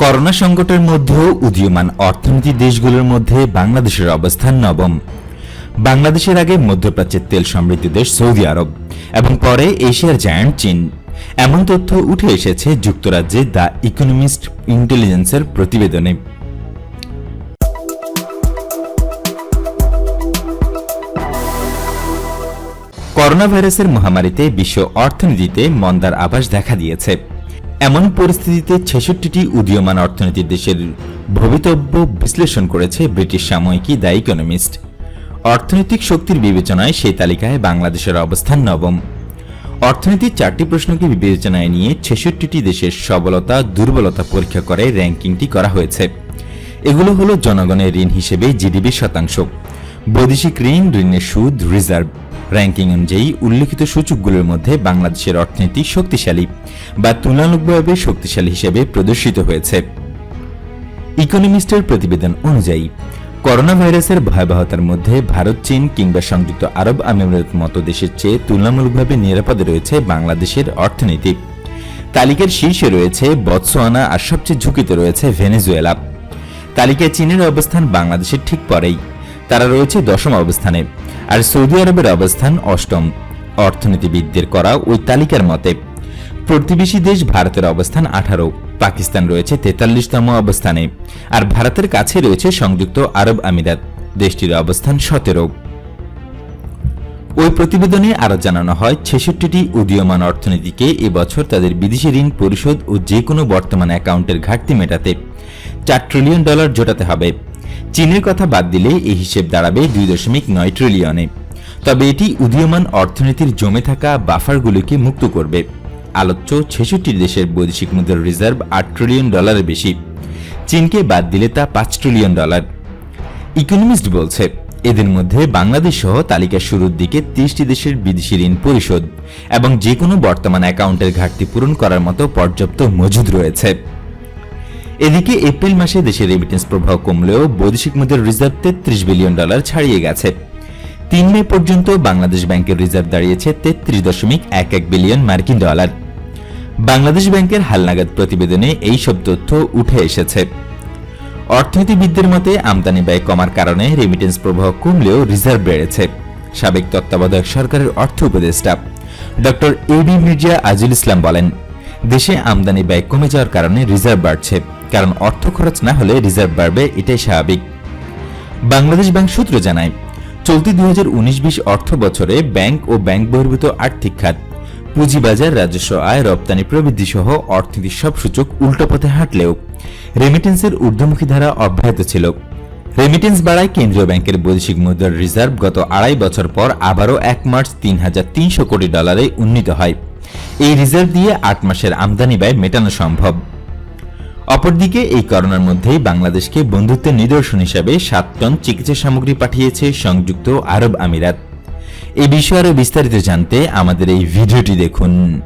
Corona সংকটের মধ্যেও উদীয়মান অর্থনীতি দেশগুলোর মধ্যে বাংলাদেশের অবস্থান নবম। বাংলাদেশের আগে মধ্যপ্রাচ্যের তেল সমৃদ্ধ দেশ সৌদি আরব এবং পরে এশিয়ার জায়ান্ট চীন। এমন তথ্য উঠে এসেছে যুক্তরাজ্যে দ্য ইকোনমিস্ট ইন্টেলিজেন্সের প্রতিবেদনে। করোনা ভাইরাসের মহামারীতে বিশ্ব অর্থনীতিতে মন্দার আভাস দেখা দিয়েছে। এমন পরিস্থিতিতে ছেষট্টিটি উদীয়মান অর্থনীতির দেশের ভবিতব্য বিশ্লেষণ করেছে ব্রিটিশ সাময়িকী দ্য ইকোনমিস্ট। অর্থনৈতিক শক্তির বিবেচনায় সেই তালিকায় বাংলাদেশের অবস্থান নবম। অর্থনীতির চারটি প্রশ্নকে বিবেচনায় নিয়ে ছেষট্টিটি দেশের সবলতা, দুর্বলতা পরীক্ষা করে র্যাঙ্কিংটি করা হয়েছে। এগুলো হলো জনগণের ঋণ হিসেবে জিডিপি শতাংশ, বৈদেশিক ঋণ, ঋণের সুদ, রিজার্ভ। র্যাঙ্কিং অনুযায়ী উল্লেখিত সূচকগুলোর মধ্যে বাংলাদেশের অর্থনীতি শক্তিশালী বা তুলনামূলকভাবে শক্তিশালী হিসেবে প্রদর্শিত হয়েছে। ইকোনমিস্টের প্রতিবেদন অনুযায়ী করোনা ভাইরাসের ভয়াবহতার মধ্যে ভারত, চীন কিংবা সংযুক্ত আরব আমিরাত মতো দেশের চেয়ে তুলনামূলকভাবে নিরাপদে রয়েছে বাংলাদেশের অর্থনীতি। তালিকার শীর্ষে রয়েছে বৎসোয়ানা আর সবচেয়ে ঝুঁকিতে রয়েছে ভেনেজুয়েলা। তালিকায় চীনের অবস্থান বাংলাদেশের ঠিক পরেই। তারা রয়েছে দশম অবস্থানে, আর সৌদি আরবের অবস্থান অষ্টম। অর্থনীতিবিদদের করা ওই তালিকার মতে, প্রতিবেশী দেশ ভারতের অবস্থান আঠারো, পাকিস্তান রয়েছে তেতাল্লিশতম অবস্থানে, আর ভারতের কাছে রয়েছে সংযুক্ত আরব আমিরাত, দেশটির অবস্থান সতেরো। ওই প্রতিবেদনে আরও জানানো হয়, ছেষট্টিটি উদীয়মান অর্থনীতিকে এবছর তাদের বিদেশি ঋণ পরিশোধ ও যে কোনো বর্তমান অ্যাকাউন্টের ঘাটতি মেটাতে চার ট্রিলিয়ন ডলার জোটাতে হবে। চীনের কথা বাদ দিলে এই হিসেব দাঁড়াবে দুই দশমিক নয় ট্রিলিয়নে তবে এটি উদীয়মান অর্থনীতির জমে থাকা বাফারগুলিকে মুক্ত করবে। আলোচ্য ছেষট্টি দেশের বৈদেশিক মুদ্রার রিজার্ভ আট ট্রিলিয়ন ডলারের বেশি। চীনকে বাদ দিলে তা পাঁচ ট্রিলিয়ন ডলার ইকোনমিস্ট বলছে, এদের মধ্যে বাংলাদেশ সহ তালিকার শুরুর দিকে তিরিশটি দেশের বিদেশি ঋণ পরিশোধ এবং যে কোনো বর্তমান অ্যাকাউন্টের ঘাটতি পূরণ করার মতো পর্যাপ্ত মজুদ রয়েছে। এদিকে এপ্রিল মাসে দেশের রেমিটেন্স প্রবাহ কমলেও বৈদেশিক মুদ্রার রিজার্ভ তেত্রিশ বিলিয়ন ডলার ছাড়িয়ে গেছে। তিন মে পর্যন্ত বাংলাদেশ ব্যাংকের রিজার্ভ দাঁড়িয়েছে তেত্রিশ দশমিক এক এক বিলিয়ন মার্কিন ডলার বাংলাদেশ ব্যাংকের হালনাগাদ প্রতিবেদনে এই সব তথ্য উঠে এসেছে। অর্থনীতিবিদদের মতে, আমদানি ব্যয় কমার কারণে রেমিটেন্স প্রবাহ কমলেও রিজার্ভ বেড়েছে। সাবেক তত্ত্বাবধায়ক সরকারের অর্থ উপদেষ্টা ডক্টর বি মির্জা আজিল ইসলাম বলেন, দেশে আমদানি ব্যয় কমে যাওয়ার কারণে রিজার্ভ বাড়ছে। কারণ অর্থ খরচ না হলে রিজার্ভ বাড়বে, এটাই স্বাভাবিক। বাংলাদেশ ব্যাংক সূত্র জানায়, চলতি দুই হাজার উনিশ বিশ অর্থ বছরে ব্যাংক ও ব্যাংক বহির্ভূত আর্থিক খাত, পুঁজিবাজার, রাজস্ব আয়, রপ্তানি প্রবৃদ্ধি সহ অর্থনীতির সব সূচক উল্টো পথে হাঁটলেও রেমিটেন্সের ঊর্ধ্বমুখী ধারা অব্যাহত ছিল। রেমিটেন্স বাড়ায় কেন্দ্রীয় ব্যাংকের বৈদেশিক মুদ্রার রিজার্ভ গত আড়াই বছর পর আবারও এক মার্চ তিন হাজার তিনশো কোটি ডলারে উন্নীত হয়। এই রিজার্ভ দিয়ে আট মাসের আমদানি ব্যয় মেটানো সম্ভব। অপরদিকে, এই করোনার মধ্যেই বাংলাদেশকে বন্ধুত্বের নিদর্শন হিসাবে সাত টন চিকিৎসা সামগ্রী পাঠিয়েছে সংযুক্ত আরব আমিরাত। এই বিষয়ে আরও বিস্তারিত জানতে আমাদের এই ভিডিওটি দেখুন।